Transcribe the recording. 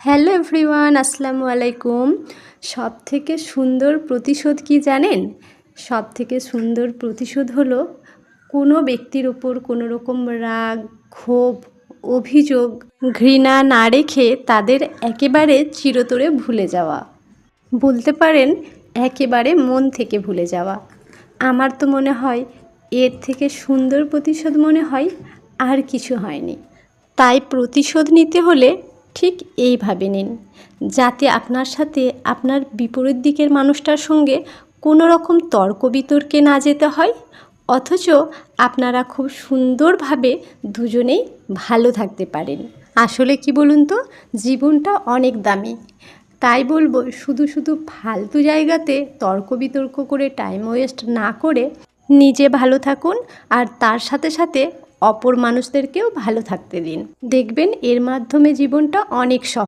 Hello everyone, আসসালামু আলাইকুম। সব থেকে সুন্দর প্রতিশোধ কি জানেন? সব থেকে সুন্দর প্রতিশোধ হলো, কোনো ব্যক্তির ওপর কোনো রকম রাগ, ক্ষোভ, অভিযোগ, ঘৃণা না রেখে তাদের একেবারে চিরতরে ভুলে যাওয়া। বলতে পারেন, একেবারে মন থেকে ভুলে যাওয়া। আমার তো মনে হয়, এর থেকে সুন্দর প্রতিশোধ মনে হয়, আর কিছু হয়নি। তাই প্রতিশোধ নিতে হলে ঠিক এইভাবে নিন, যাতে আপনার সাথে আপনার বিপরীত দিকের মানুষটার সঙ্গে কোনো রকম তর্ক বিতর্কে না যেতে হয়, অথচ আপনারা খুব সুন্দরভাবে দুজনেই ভালো থাকতে পারেন। আসলে কি বলুন তো, জীবনটা অনেক দামি। তাই বলব, শুধু শুধু ফালতু জায়গাতে তর্ক বিতর্ক করে টাইম ওয়েস্ট না করে নিজে ভালো থাকুন, আর তার সাথে সাথে অপর মানুষদেরকেও ভালো থাকতে দিন। দেখবেন এর মাধ্যমে জীবনটা অনেক সফল